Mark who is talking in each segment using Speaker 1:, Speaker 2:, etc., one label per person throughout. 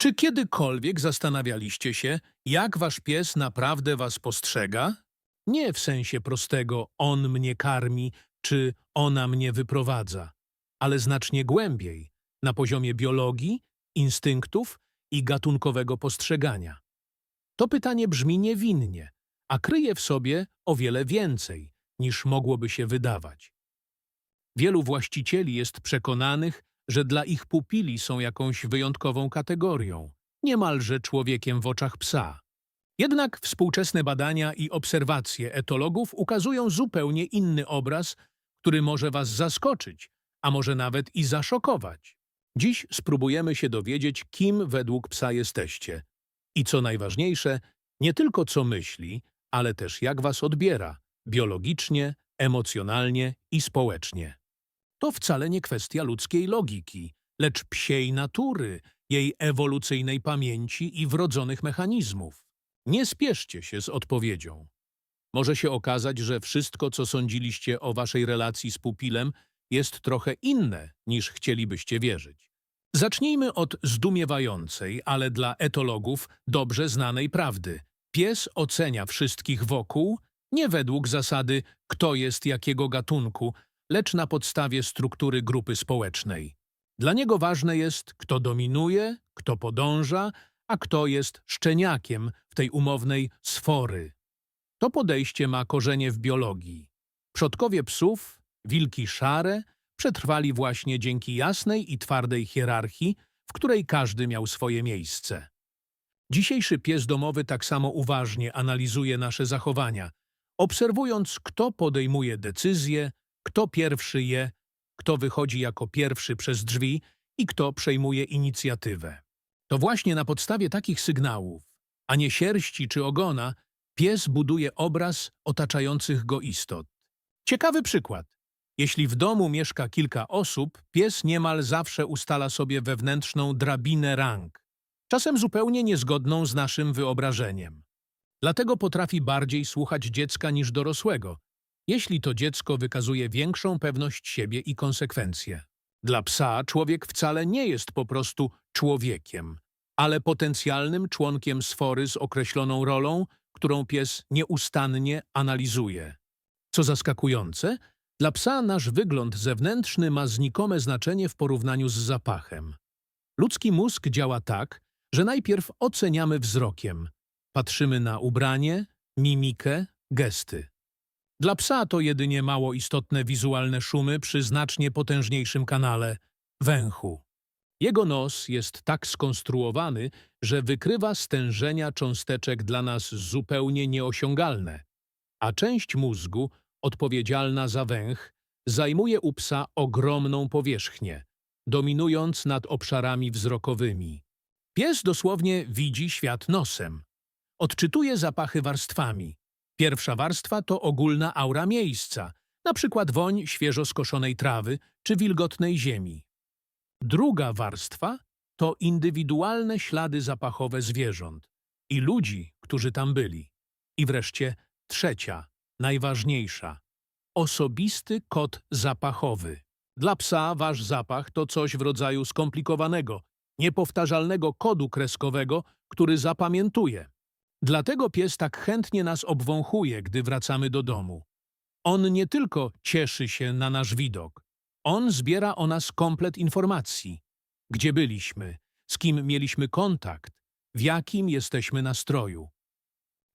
Speaker 1: Czy kiedykolwiek zastanawialiście się, jak wasz pies naprawdę was postrzega? Nie w sensie prostego on mnie karmi, czy ona mnie wyprowadza, ale znacznie głębiej, na poziomie biologii, instynktów i gatunkowego postrzegania. To pytanie brzmi niewinnie, a kryje w sobie o wiele więcej, niż mogłoby się wydawać. Wielu właścicieli jest przekonanych, że dla ich pupili są jakąś wyjątkową kategorią, niemalże człowiekiem w oczach psa. Jednak współczesne badania i obserwacje etologów ukazują zupełnie inny obraz, który może was zaskoczyć, a może nawet i zaszokować. Dziś spróbujemy się dowiedzieć, kim według psa jesteście. I co najważniejsze, nie tylko co myśli, ale też jak was odbiera biologicznie, emocjonalnie i społecznie. To wcale nie kwestia ludzkiej logiki, lecz psiej natury, jej ewolucyjnej pamięci i wrodzonych mechanizmów. Nie spieszcie się z odpowiedzią. Może się okazać, że wszystko, co sądziliście o waszej relacji z pupilem, jest trochę inne, niż chcielibyście wierzyć. Zacznijmy od zdumiewającej, ale dla etologów dobrze znanej prawdy. Pies ocenia wszystkich wokół nie według zasady, kto jest jakiego gatunku, lecz na podstawie struktury grupy społecznej. Dla niego ważne jest, kto dominuje, kto podąża, a kto jest szczeniakiem w tej umownej sfory. To podejście ma korzenie w biologii. Przodkowie psów, wilki szare, przetrwali właśnie dzięki jasnej i twardej hierarchii, w której każdy miał swoje miejsce. Dzisiejszy pies domowy tak samo uważnie analizuje nasze zachowania, obserwując, kto podejmuje decyzje, kto pierwszy je, kto wychodzi jako pierwszy przez drzwi i kto przejmuje inicjatywę. To właśnie na podstawie takich sygnałów, a nie sierści czy ogona, pies buduje obraz otaczających go istot. Ciekawy przykład. Jeśli w domu mieszka kilka osób, pies niemal zawsze ustala sobie wewnętrzną drabinę rang, czasem zupełnie niezgodną z naszym wyobrażeniem. Dlatego potrafi bardziej słuchać dziecka niż dorosłego, jeśli to dziecko wykazuje większą pewność siebie i konsekwencje. Dla psa człowiek wcale nie jest po prostu człowiekiem, ale potencjalnym członkiem sfory z określoną rolą, którą pies nieustannie analizuje. Co zaskakujące, dla psa nasz wygląd zewnętrzny ma znikome znaczenie w porównaniu z zapachem. Ludzki mózg działa tak, że najpierw oceniamy wzrokiem. Patrzymy na ubranie, mimikę, gesty. Dla psa to jedynie mało istotne wizualne szumy przy znacznie potężniejszym kanale węchu. Jego nos jest tak skonstruowany, że wykrywa stężenia cząsteczek dla nas zupełnie nieosiągalne, a część mózgu, odpowiedzialna za węch, zajmuje u psa ogromną powierzchnię, dominując nad obszarami wzrokowymi. Pies dosłownie widzi świat nosem. Odczytuje zapachy warstwami. Pierwsza warstwa to ogólna aura miejsca, na przykład woń świeżo skoszonej trawy czy wilgotnej ziemi. Druga warstwa to indywidualne ślady zapachowe zwierząt i ludzi, którzy tam byli. I wreszcie trzecia, najważniejsza, osobisty kod zapachowy. Dla psa wasz zapach to coś w rodzaju skomplikowanego, niepowtarzalnego kodu kreskowego, który zapamiętuje. Dlatego pies tak chętnie nas obwąchuje, gdy wracamy do domu. On nie tylko cieszy się na nasz widok, on zbiera o nas komplet informacji. Gdzie byliśmy, z kim mieliśmy kontakt, w jakim jesteśmy nastroju.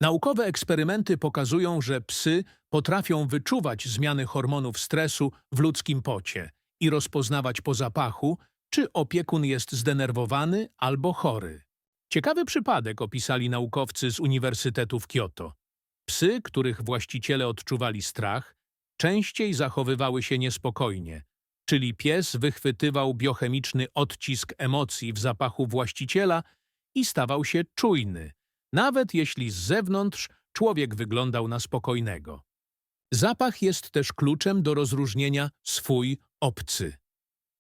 Speaker 1: Naukowe eksperymenty pokazują, że psy potrafią wyczuwać zmiany hormonów stresu w ludzkim pocie i rozpoznawać po zapachu, czy opiekun jest zdenerwowany albo chory. Ciekawy przypadek opisali naukowcy z Uniwersytetu w Kyoto. Psy, których właściciele odczuwali strach, częściej zachowywały się niespokojnie, czyli pies wychwytywał biochemiczny odcisk emocji w zapachu właściciela i stawał się czujny, nawet jeśli z zewnątrz człowiek wyglądał na spokojnego. Zapach jest też kluczem do rozróżnienia swój-obcy.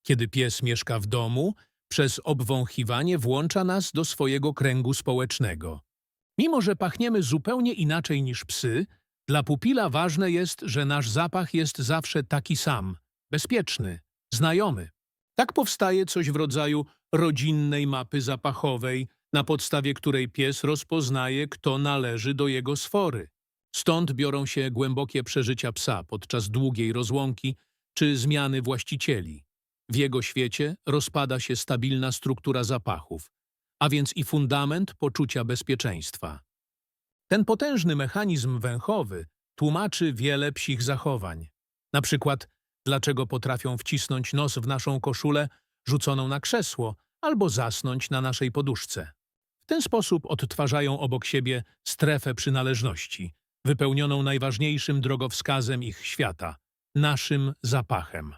Speaker 1: Kiedy pies mieszka w domu, przez obwąchiwanie włącza nas do swojego kręgu społecznego. Mimo, że pachniemy zupełnie inaczej niż psy, dla pupila ważne jest, że nasz zapach jest zawsze taki sam, bezpieczny, znajomy. Tak powstaje coś w rodzaju rodzinnej mapy zapachowej, na podstawie której pies rozpoznaje, kto należy do jego sfory. Stąd biorą się głębokie przeżycia psa podczas długiej rozłąki czy zmiany właścicieli. W jego świecie rozpada się stabilna struktura zapachów, a więc i fundament poczucia bezpieczeństwa. Ten potężny mechanizm węchowy tłumaczy wiele psich zachowań. Na przykład, dlaczego potrafią wcisnąć nos w naszą koszulę rzuconą na krzesło albo zasnąć na naszej poduszce. W ten sposób odtwarzają obok siebie strefę przynależności, wypełnioną najważniejszym drogowskazem ich świata naszym zapachem.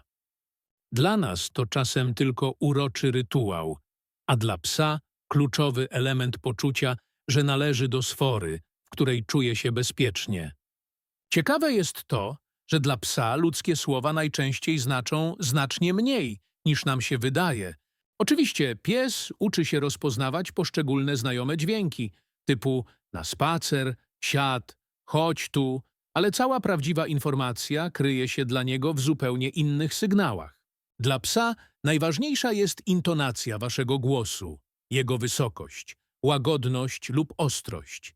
Speaker 1: Dla nas to czasem tylko uroczy rytuał, a dla psa kluczowy element poczucia, że należy do sfory, w której czuje się bezpiecznie. Ciekawe jest to, że dla psa ludzkie słowa najczęściej znaczą znacznie mniej, niż nam się wydaje. Oczywiście pies uczy się rozpoznawać poszczególne znajome dźwięki, typu na spacer, siad, chodź tu, ale cała prawdziwa informacja kryje się dla niego w zupełnie innych sygnałach. Dla psa najważniejsza jest intonacja waszego głosu, jego wysokość, łagodność lub ostrość.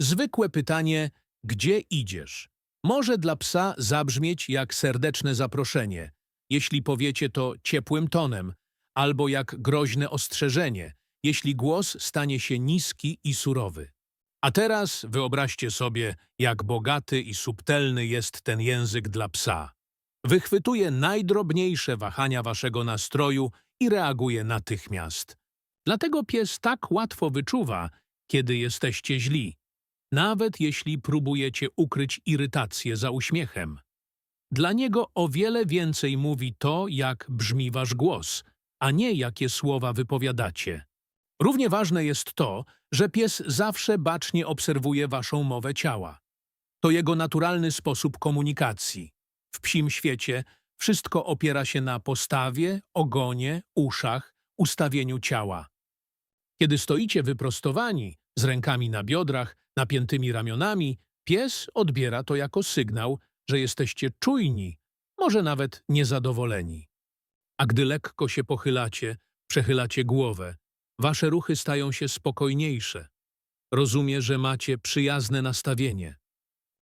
Speaker 1: Zwykłe pytanie, gdzie idziesz? Może dla psa zabrzmieć jak serdeczne zaproszenie, jeśli powiecie to ciepłym tonem, albo jak groźne ostrzeżenie, jeśli głos stanie się niski i surowy. A teraz wyobraźcie sobie, jak bogaty i subtelny jest ten język dla psa. Wychwytuje najdrobniejsze wahania waszego nastroju i reaguje natychmiast. Dlatego pies tak łatwo wyczuwa, kiedy jesteście źli, nawet jeśli próbujecie ukryć irytację za uśmiechem. Dla niego o wiele więcej mówi to, jak brzmi wasz głos, a nie jakie słowa wypowiadacie. Równie ważne jest to, że pies zawsze bacznie obserwuje waszą mowę ciała. To jego naturalny sposób komunikacji. W psim świecie wszystko opiera się na postawie, ogonie, uszach, ustawieniu ciała. Kiedy stoicie wyprostowani, z rękami na biodrach, napiętymi ramionami, pies odbiera to jako sygnał, że jesteście czujni, może nawet niezadowoleni. A gdy lekko się pochylacie, przechylacie głowę, wasze ruchy stają się spokojniejsze. Rozumie, że macie przyjazne nastawienie.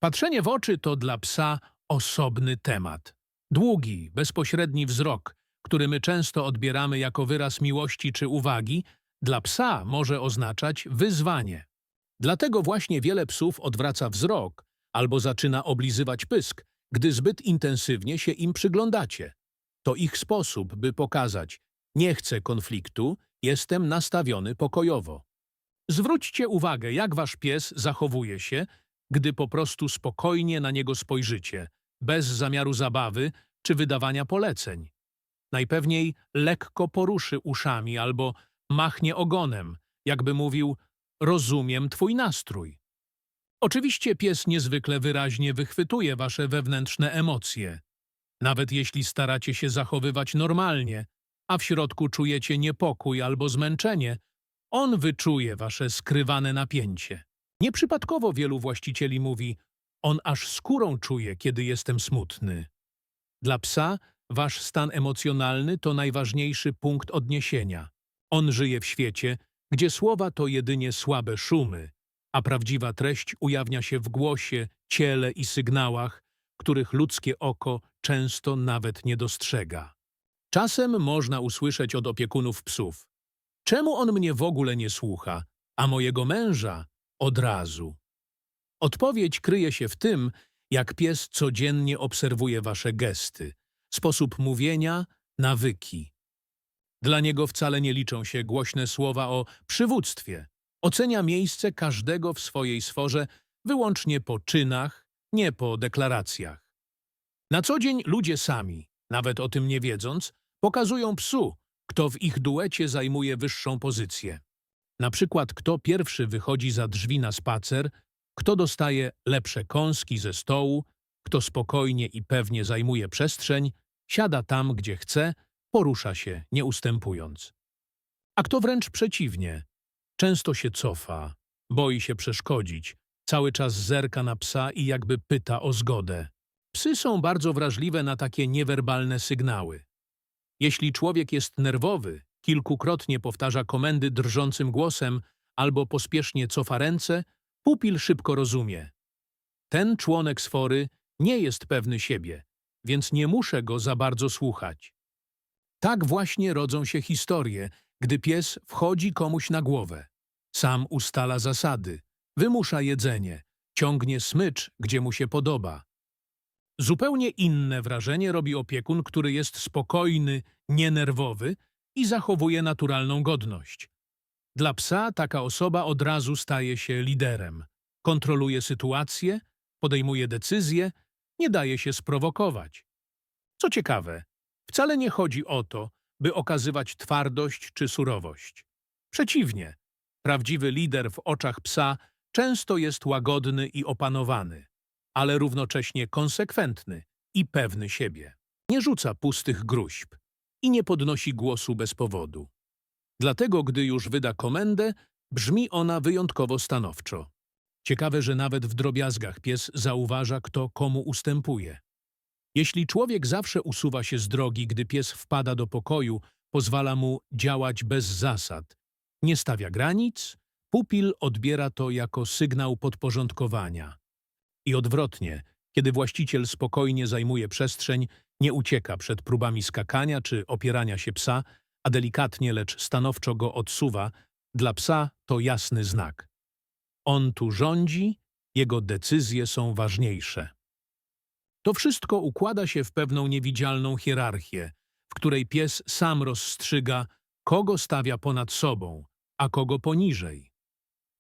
Speaker 1: Patrzenie w oczy to dla psa osobny temat. Długi, bezpośredni wzrok, który my często odbieramy jako wyraz miłości czy uwagi, dla psa może oznaczać wyzwanie. Dlatego właśnie wiele psów odwraca wzrok albo zaczyna oblizywać pysk, gdy zbyt intensywnie się im przyglądacie. To ich sposób, by pokazać, nie chcę konfliktu, jestem nastawiony pokojowo. Zwróćcie uwagę, jak wasz pies zachowuje się, gdy po prostu spokojnie na niego spojrzycie, bez zamiaru zabawy czy wydawania poleceń. Najpewniej lekko poruszy uszami albo machnie ogonem, jakby mówił rozumiem twój nastrój. Oczywiście pies niezwykle wyraźnie wychwytuje wasze wewnętrzne emocje. Nawet jeśli staracie się zachowywać normalnie, a w środku czujecie niepokój albo zmęczenie, on wyczuje wasze skrywane napięcie. Nieprzypadkowo wielu właścicieli mówi, on aż skórą czuje, kiedy jestem smutny. Dla psa wasz stan emocjonalny to najważniejszy punkt odniesienia. On żyje w świecie, gdzie słowa to jedynie słabe szumy, a prawdziwa treść ujawnia się w głosie, ciele i sygnałach, których ludzkie oko często nawet nie dostrzega. Czasem można usłyszeć od opiekunów psów Czemu on mnie w ogóle nie słucha, a mojego męża od razu? Odpowiedź kryje się w tym, jak pies codziennie obserwuje wasze gesty, sposób mówienia, nawyki. Dla niego wcale nie liczą się głośne słowa o przywództwie. Ocenia miejsce każdego w swojej sforze wyłącznie po czynach, nie po deklaracjach. Na co dzień ludzie sami, nawet o tym nie wiedząc, pokazują psu, kto w ich duecie zajmuje wyższą pozycję. Na przykład kto pierwszy wychodzi za drzwi na spacer, kto dostaje lepsze kąski ze stołu, kto spokojnie i pewnie zajmuje przestrzeń, siada tam, gdzie chce, porusza się, nie ustępując. A kto wręcz przeciwnie, często się cofa, boi się przeszkodzić, cały czas zerka na psa i jakby pyta o zgodę. Psy są bardzo wrażliwe na takie niewerbalne sygnały. Jeśli człowiek jest nerwowy, kilkukrotnie powtarza komendy drżącym głosem albo pospiesznie cofa ręce, pupil szybko rozumie. Ten członek sfory nie jest pewny siebie, więc nie muszę go za bardzo słuchać. Tak właśnie rodzą się historie, gdy pies wchodzi komuś na głowę. Sam ustala zasady, wymusza jedzenie, ciągnie smycz, gdzie mu się podoba. Zupełnie inne wrażenie robi opiekun, który jest spokojny, nienerwowy i zachowuje naturalną godność. Dla psa taka osoba od razu staje się liderem. Kontroluje sytuację, podejmuje decyzje, nie daje się sprowokować. Co ciekawe, wcale nie chodzi o to, by okazywać twardość czy surowość. Przeciwnie, prawdziwy lider w oczach psa często jest łagodny i opanowany, ale równocześnie konsekwentny i pewny siebie. Nie rzuca pustych gruźb i nie podnosi głosu bez powodu. Dlatego, gdy już wyda komendę, brzmi ona wyjątkowo stanowczo. Ciekawe, że nawet w drobiazgach pies zauważa, kto komu ustępuje. Jeśli człowiek zawsze usuwa się z drogi, gdy pies wpada do pokoju, pozwala mu działać bez zasad, nie stawia granic, pupil odbiera to jako sygnał podporządkowania. I odwrotnie, kiedy właściciel spokojnie zajmuje przestrzeń, nie ucieka przed próbami skakania czy opierania się psa, a delikatnie, lecz stanowczo go odsuwa, dla psa to jasny znak. On tu rządzi, jego decyzje są ważniejsze. To wszystko układa się w pewną niewidzialną hierarchię, w której pies sam rozstrzyga, kogo stawia ponad sobą, a kogo poniżej.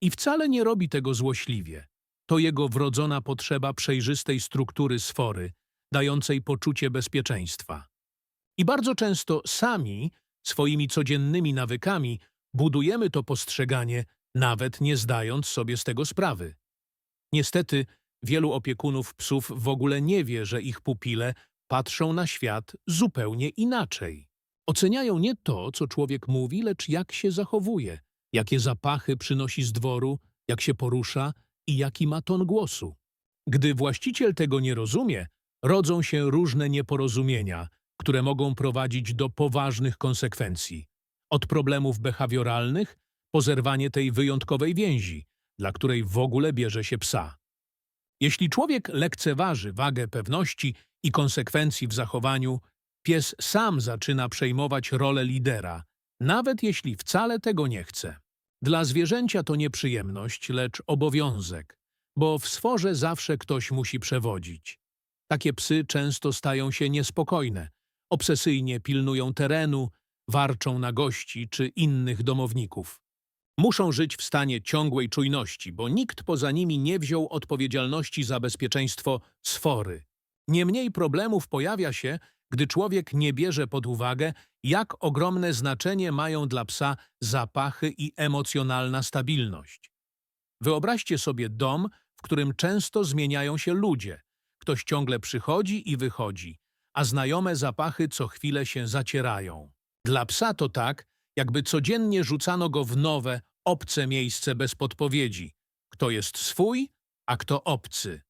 Speaker 1: I wcale nie robi tego złośliwie. To jego wrodzona potrzeba przejrzystej struktury sfory, dającej poczucie bezpieczeństwa. I bardzo często sami, swoimi codziennymi nawykami, budujemy to postrzeganie, nawet nie zdając sobie z tego sprawy. Niestety, wielu opiekunów psów w ogóle nie wie, że ich pupile patrzą na świat zupełnie inaczej. Oceniają nie to, co człowiek mówi, lecz jak się zachowuje, jakie zapachy przynosi z dworu, jak się porusza i jaki ma ton głosu. Gdy właściciel tego nie rozumie, rodzą się różne nieporozumienia, które mogą prowadzić do poważnych konsekwencji. Od problemów behawioralnych po zerwanie tej wyjątkowej więzi, dla której w ogóle bierze się psa. Jeśli człowiek lekceważy wagę pewności i konsekwencji w zachowaniu, pies sam zaczyna przejmować rolę lidera, nawet jeśli wcale tego nie chce. Dla zwierzęcia to nie przyjemność, lecz obowiązek, bo w sforze zawsze ktoś musi przewodzić. Takie psy często stają się niespokojne, obsesyjnie pilnują terenu, warczą na gości czy innych domowników. Muszą żyć w stanie ciągłej czujności, bo nikt poza nimi nie wziął odpowiedzialności za bezpieczeństwo sfory. Nie mniej problemów pojawia się, gdy człowiek nie bierze pod uwagę, jak ogromne znaczenie mają dla psa zapachy i emocjonalna stabilność. Wyobraźcie sobie dom, w którym często zmieniają się ludzie. Ktoś ciągle przychodzi i wychodzi, a znajome zapachy co chwilę się zacierają. Dla psa to tak, jakby codziennie rzucano go w nowe, obce miejsce bez podpowiedzi. Kto jest swój, a kto obcy.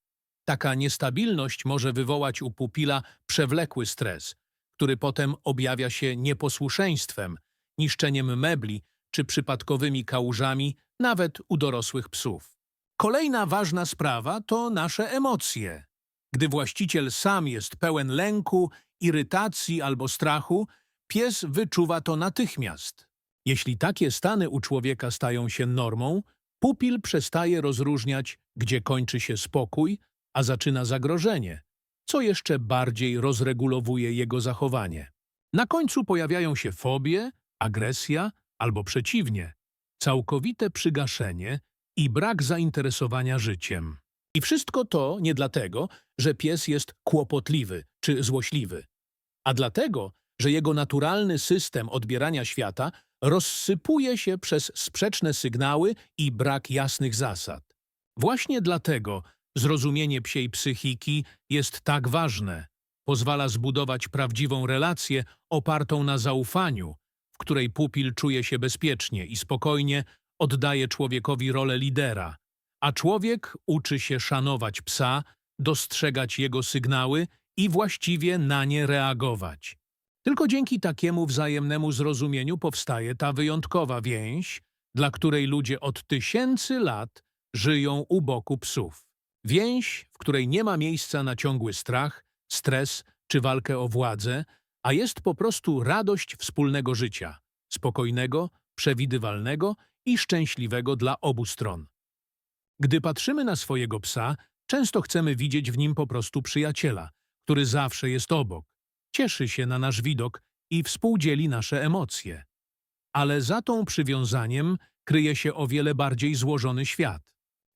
Speaker 1: Taka niestabilność może wywołać u pupila przewlekły stres, który potem objawia się nieposłuszeństwem, niszczeniem mebli czy przypadkowymi kałużami, nawet u dorosłych psów. Kolejna ważna sprawa to nasze emocje. Gdy właściciel sam jest pełen lęku, irytacji albo strachu, pies wyczuwa to natychmiast. Jeśli takie stany u człowieka stają się normą, pupil przestaje rozróżniać, gdzie kończy się spokój, a zaczyna zagrożenie, co jeszcze bardziej rozregulowuje jego zachowanie. Na końcu pojawiają się fobie, agresja albo przeciwnie, całkowite przygaszenie i brak zainteresowania życiem. I wszystko to nie dlatego, że pies jest kłopotliwy czy złośliwy, a dlatego, że jego naturalny system odbierania świata rozsypuje się przez sprzeczne sygnały i brak jasnych zasad. Właśnie dlatego zrozumienie psiej psychiki jest tak ważne. Pozwala zbudować prawdziwą relację opartą na zaufaniu, w której pupil czuje się bezpiecznie i spokojnie oddaje człowiekowi rolę lidera, a człowiek uczy się szanować psa, dostrzegać jego sygnały i właściwie na nie reagować. Tylko dzięki takiemu wzajemnemu zrozumieniu powstaje ta wyjątkowa więź, dla której ludzie od tysięcy lat żyją u boku psów. Więź, w której nie ma miejsca na ciągły strach, stres czy walkę o władzę, a jest po prostu radość wspólnego życia, spokojnego, przewidywalnego i szczęśliwego dla obu stron. Gdy patrzymy na swojego psa, często chcemy widzieć w nim po prostu przyjaciela, który zawsze jest obok, cieszy się na nasz widok i współdzieli nasze emocje. Ale za tą przywiązaniem kryje się o wiele bardziej złożony świat.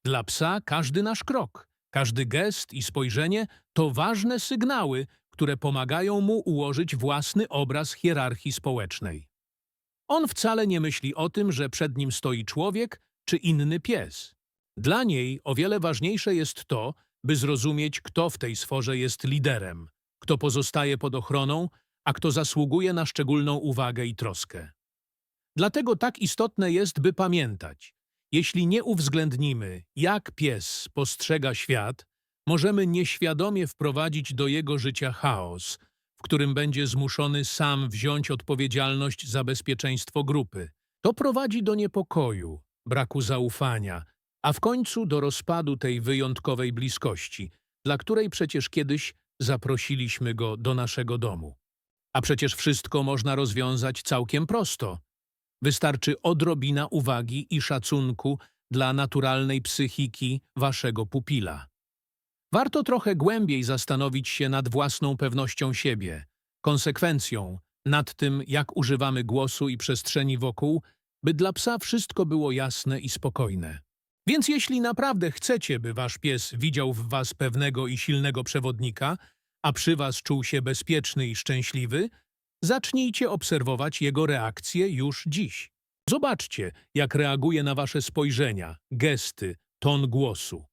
Speaker 1: Dla psa każdy nasz krok, każdy gest i spojrzenie to ważne sygnały, które pomagają mu ułożyć własny obraz hierarchii społecznej. On wcale nie myśli o tym, że przed nim stoi człowiek czy inny pies. Dla niej o wiele ważniejsze jest to, by zrozumieć, kto w tej sforze jest liderem, kto pozostaje pod ochroną, a kto zasługuje na szczególną uwagę i troskę. Dlatego tak istotne jest, by pamiętać, jeśli nie uwzględnimy, jak pies postrzega świat, możemy nieświadomie wprowadzić do jego życia chaos, w którym będzie zmuszony sam wziąć odpowiedzialność za bezpieczeństwo grupy. To prowadzi do niepokoju, braku zaufania, a w końcu do rozpadu tej wyjątkowej bliskości, dla której przecież kiedyś zaprosiliśmy go do naszego domu. A przecież wszystko można rozwiązać całkiem prosto. Wystarczy odrobina uwagi i szacunku dla naturalnej psychiki waszego pupila. Warto trochę głębiej zastanowić się nad własną pewnością siebie, konsekwencją, nad tym, jak używamy głosu i przestrzeni wokół, by dla psa wszystko było jasne i spokojne. Więc jeśli naprawdę chcecie, by wasz pies widział w was pewnego i silnego przewodnika, a przy was czuł się bezpieczny i szczęśliwy, zacznijcie obserwować jego reakcje już dziś. Zobaczcie, jak reaguje na wasze spojrzenia, gesty, ton głosu.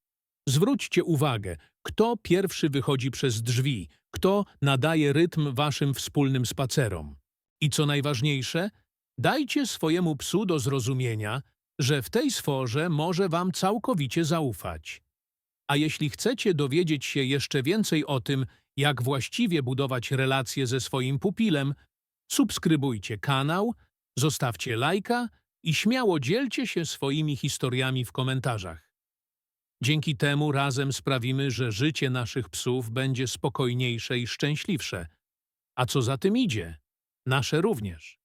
Speaker 1: Zwróćcie uwagę, kto pierwszy wychodzi przez drzwi, kto nadaje rytm waszym wspólnym spacerom. I co najważniejsze, dajcie swojemu psu do zrozumienia, że w tej sforze może wam całkowicie zaufać. A jeśli chcecie dowiedzieć się jeszcze więcej o tym, jak właściwie budować relacje ze swoim pupilem, subskrybujcie kanał, zostawcie lajka i śmiało dzielcie się swoimi historiami w komentarzach. Dzięki temu razem sprawimy, że życie naszych psów będzie spokojniejsze i szczęśliwsze. A co za tym idzie? Nasze również.